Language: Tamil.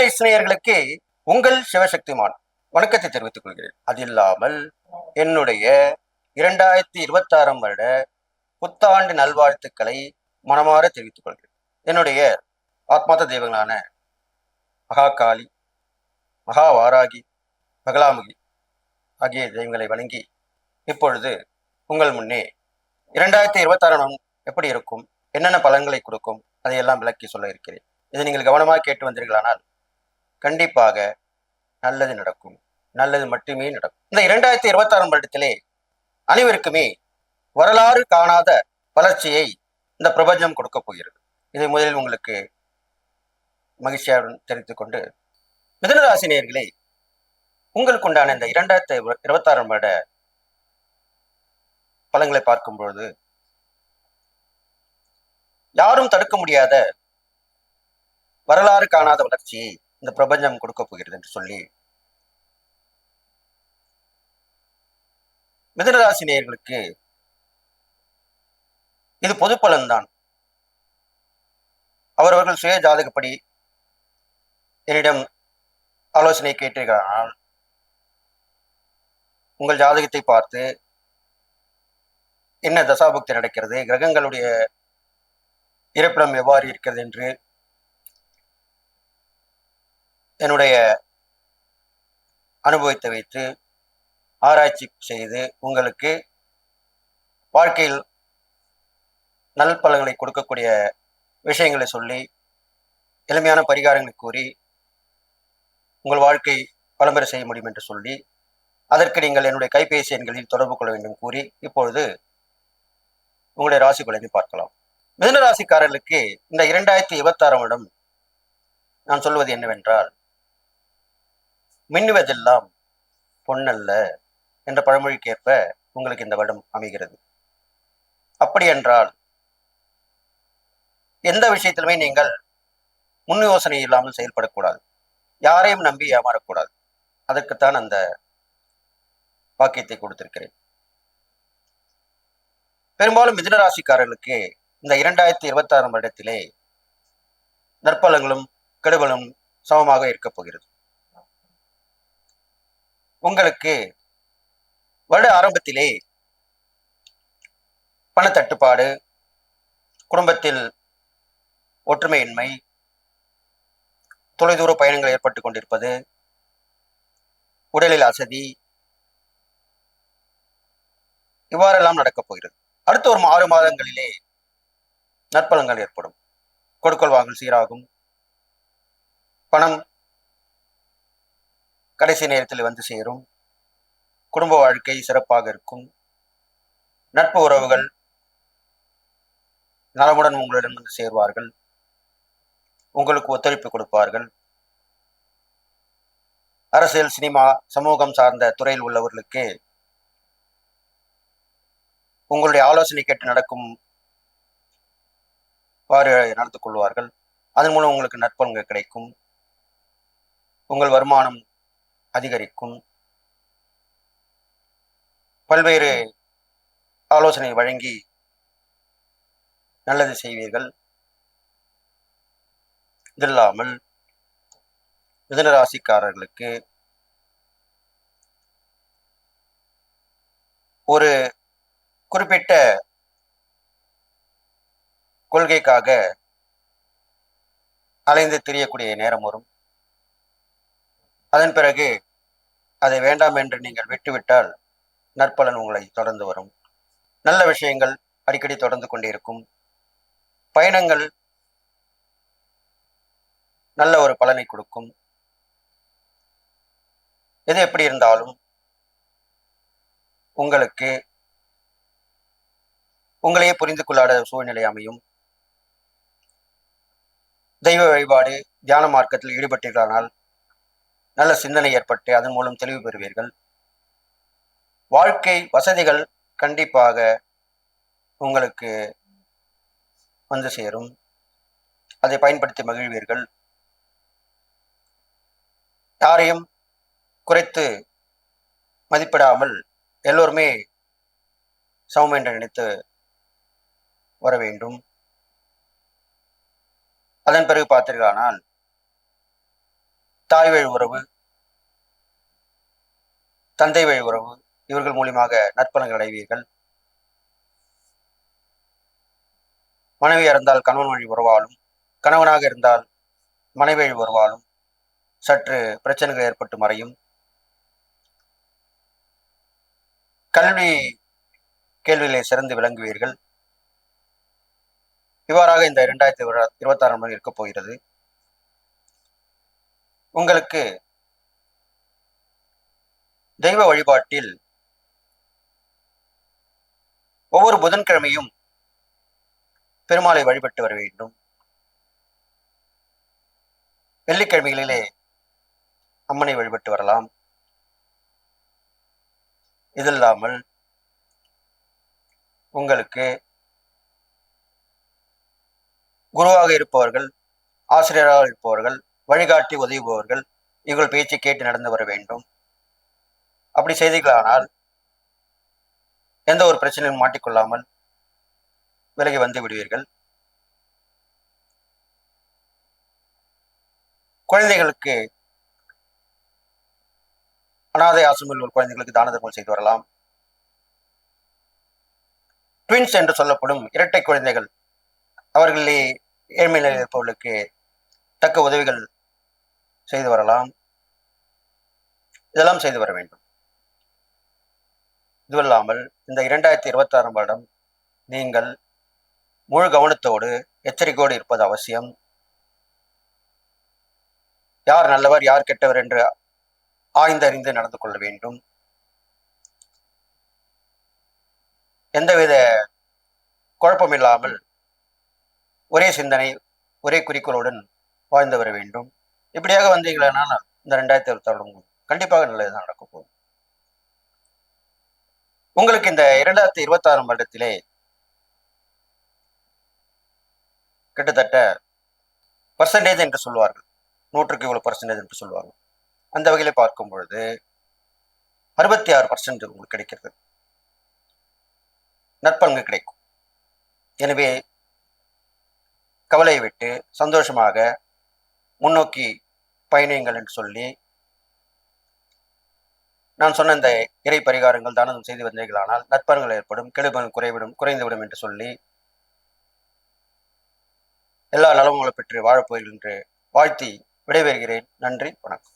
மைடில் உங்கள் சிவசக்திமான் வணக்கத்தை தெரிவித்துக் கொள்கிறேன். அது இல்லாமல் என்னுடைய இரண்டாயிரத்தி இருபத்தாறாம் வருட புத்தாண்டு நல்வாழ்த்துக்களை மனமாற தெரிவித்துக் கொள்கிறேன். என்னுடைய ஆத்மாத்த தெய்வங்களான மகாகாளி மகா வாராகி பகலாமுகி ஆகிய தெய்வங்களை வணங்கி இப்பொழுது உங்கள் முன்னே இரண்டாயிரத்தி இருபத்தாறாம் எப்படி இருக்கும் என்னென்ன பலன்களை கொடுக்கும் அதையெல்லாம் விளக்கி சொல்ல இருக்கிறேன். இதை நீங்கள் கவனமாக கேட்டு வந்தீர்களானால் கண்டிப்பாக நல்லது நடக்கும். நல்லது மட்டுமே நடக்கும். இந்த இரண்டாயிரத்தி இருபத்தாறாம் வருடத்திலே அனைவருக்குமே வரலாறு காணாத வளர்ச்சியை இந்த பிரபஞ்சம் கொடுக்க போகிறது. இதை முதலில் உங்களுக்கு மகிழ்ச்சியாக தெரிவித்துக் கொண்டு மிதனராசினியர்களே உங்களுக்கு உண்டான இந்த இரண்டாயிரத்தி இருபத்தாறாம் வருட பலங்களை பார்க்கும் பொழுது யாரும் தடுக்க முடியாத வரலாறு காணாத வளர்ச்சியை இந்த பிரபஞ்சம் கொடுக்க போகிறது என்று சொல்லி மிதனராசி நேயர்களுக்கு இது பொது பலன்தான். அவரவர்கள் சுய ஜாதகப்படி என்னிடம் ஆலோசனை கேட்டீர்களானால் உங்கள் ஜாதகத்தை பார்த்து என்ன தசாபக்தி நடக்கிறது கிரகங்களுடைய இருப்பிடம் எவ்வாறு இருக்கிறது என்று என்னுடைய அனுபவத்தை வைத்து ஆராய்ச்சி செய்து உங்களுக்கு வாழ்க்கையில் நல்பலன்களை கொடுக்கக்கூடிய விஷயங்களை சொல்லி எளிமையான பரிகாரங்களை கூறி உங்கள் வாழ்க்கை பலம்பெற செய்ய முடியும் என்று சொல்லி அதற்கு நீங்கள் என்னுடைய கைபேசி எண்களில் தொடர்பு கொள்ள வேண்டும் கூறி இப்பொழுது உங்களுடைய ராசி பலனை பார்க்கலாம். மிதுன ராசிக்காரர்களுக்கு இந்த இரண்டாயிரத்தி இருபத்தாறாம் வருடம் நான் சொல்வது என்னவென்றால் மின்னுவதெல்லாம் பொன்னல்ல என்ற பழமொழிக்கேற்ப உங்களுக்கு இந்த வருடம் அமைகிறது. அப்படியென்றால் எந்த விஷயத்திலுமே நீங்கள் முன் யோசனை இல்லாமல் செயல்படக்கூடாது. யாரையும் நம்பி ஏமாறக்கூடாது. அதற்குத்தான் அந்த வாக்கியத்தை கொடுத்திருக்கிறேன். பெரும்பாலும் மிதுனராசிக்காரர்களுக்கு இந்த இரண்டாயிரத்தி இருபத்தாறாம் வருடத்திலே நற்பலங்களும் கெடுபலும் சமமாக இருக்கப் போகிறது. உங்களுக்கு வருட ஆரம்பத்திலே பணத்தட்டுப்பாடு குடும்பத்தில் ஒற்றுமையின்மை தொலைதூர பயணங்கள் ஏற்பட்டு கொண்டிருப்பது உடலில் அசதி இவ்வாறெல்லாம் நடக்கப் போகிறது. அடுத்த ஒரு ஆறு மாதங்களிலே நற்பலங்கள் ஏற்படும். கொடுக்கல் வாங்கல் சீராகும். பணம் கடைசி நேரத்தில் வந்து சேரும். குடும்ப வாழ்க்கை சிறப்பாக இருக்கும். நட்பு உறவுகள் நலமுடன் உங்களிடம் வந்து சேர்வார்கள். உங்களுக்கு ஒத்துழைப்பு கொடுப்பார்கள். அரசியல் சினிமா சமூகம் சார்ந்த துறையில் உள்ளவர்களுக்கு உங்களுடைய ஆலோசனை கேட்டு நடக்கும் வாறு நடத்து கொள்வார்கள். அதன் மூலம் உங்களுக்கு நற்பலன்கள் கிடைக்கும். உங்கள் வருமானம் அதிகரிக்கும். பல்வேறு ஆலோசனை வழங்கி நல்லது செய்வீர்கள். இதில்லாமல் மிதனராசிக்காரர்களுக்கு ஒரு குறிப்பிட்ட கொள்கைக்காக அலைந்து திரியக்கூடிய நேரம் வரும். அதன் பிறகு அதை வேண்டாம் என்று நீங்கள் விட்டுவிட்டால் நற்பலன் உங்களை தொடர்ந்து வரும். நல்ல விஷயங்கள் அடிக்கடி தொடர்ந்து கொண்டிருக்கும். பயணங்கள் நல்ல ஒரு பலனை கொடுக்கும். எது எப்படி இருந்தாலும் உங்களுக்கு உங்களையே புரிந்து கொள்ளாத சூழ்நிலை அமையும். தெய்வ வழிபாடு தியான மார்க்கத்தில் ஈடுபட்டீர்களானால் நல்ல சிந்தனை ஏற்பட்டு அதன் மூலம் தெளிவு பெறுவீர்கள். வாழ்க்கை வசதிகள் கண்டிப்பாக உங்களுக்கு வந்து சேரும். அதை பயன்படுத்தி மகிழ்வீர்கள். யாரையும் குறைத்து மதிப்பிடாமல் எல்லோருமே சமம் என்று நினைத்து வர வேண்டும். அதன் பிறகு பார்த்தீர்களானால் தாய் வழி உறவு தந்தை வழி உறவு இவர்கள் மூலியமாக நற்பலங்கள் அடைவீர்கள். மனைவி இருந்தால் கணவன் வழி உறவாலும் கணவனாக இருந்தால் மனைவி வழி உறவாலும் சற்று பிரச்சனைகள் ஏற்பட்டு மறையும். கல்வி கேள்விகளை சிறந்து விளங்குவீர்கள். இவ்வாறாக இந்த இரண்டாயிரத்தி இருபத்தி ஆறாம் ஆண்டு இருக்கப் போகிறது. உங்களுக்கு தெய்வ வழிபாட்டில் ஒவ்வொரு புதன்கிழமையும் பெருமாளை வழிபட்டு வர வேண்டும். வெள்ளிக்கிழமைகளிலே அம்மனை வழிபட்டு வரலாம். இதில்லாமல் உங்களுக்கு குருவாக இருப்பவர்கள் ஆசிரியராக இருப்பவர்கள் வழிகாட்டி உதவுபவர்கள் இவர்கள் பேச்சு கேட்டு நடந்து வர வேண்டும். அப்படி செய்தீர்களானால் எந்த ஒரு பிரச்சனையும் மாட்டிக்கொள்ளாமல் விலகி வந்து விடுவீர்கள். குழந்தைகளுக்கு அனாதை ஆசிரமில் உள்ள குழந்தைகளுக்கு தான தர்மம் செய்து வரலாம். ட்வின்ஸ் என்று சொல்லப்படும் இரட்டை குழந்தைகள் அவர்களே ஏழ்மையில் இருப்பவர்களுக்கு தக்க உதவிகள் செய்து வரலாம். இதெல்லாம் செய்து வர வேண்டும். இதுவல்லாமல் இந்த இரண்டாயிரத்தி இருபத்தி ஆறாம் வருடம் நீங்கள் முழு கவனத்தோடு எச்சரிக்கையோடு இருப்பது அவசியம். யார் நல்லவர் யார் கெட்டவர் என்று ஆய்ந்தறிந்து நடந்து கொள்ள வேண்டும். எந்தவித குழப்பமில்லாமல் ஒரே சிந்தனை ஒரே குறிக்கோளுடன் வாழ்ந்து வர வேண்டும். இப்படியாக வந்தீங்களா இந்த ரெண்டாயிரத்தி இருபத்தி ஆறு கண்டிப்பாக நல்லதுதான் நடக்க போகுது. உங்களுக்கு இந்த இரண்டாயிரத்தி இருபத்தி ஆறாம் வருடத்திலே கிட்டத்தட்ட பர்சன்டேஜ் என்று சொல்வார்கள் நூற்றுக்கு இவ்வளவு பர்சன்டேஜ் என்று சொல்லுவாங்க அந்த வகையில பார்க்கும் பொழுது அறுபத்தி ஆறு பர்சன்ட் உங்களுக்கு கிடைக்கிறது. நற்பங்கு கிடைக்கும். எனவே கவலையை விட்டு சந்தோஷமாக முன்னோக்கி பயணியுங்கள் என்று சொல்லி நான் சொன்ன இந்த இறை பரிகாரங்கள் தானம் செய்து வந்தீர்களானால் நற்பலன்கள் ஏற்படும் கெடுபலன் குறைவிடும் குறைந்துவிடும் என்று சொல்லி எல்லா நலவங்களும் பெற்று வாழப்போகிறேன் என்று வாழ்த்தி விடைபெறுகிறேன். நன்றி வணக்கம்.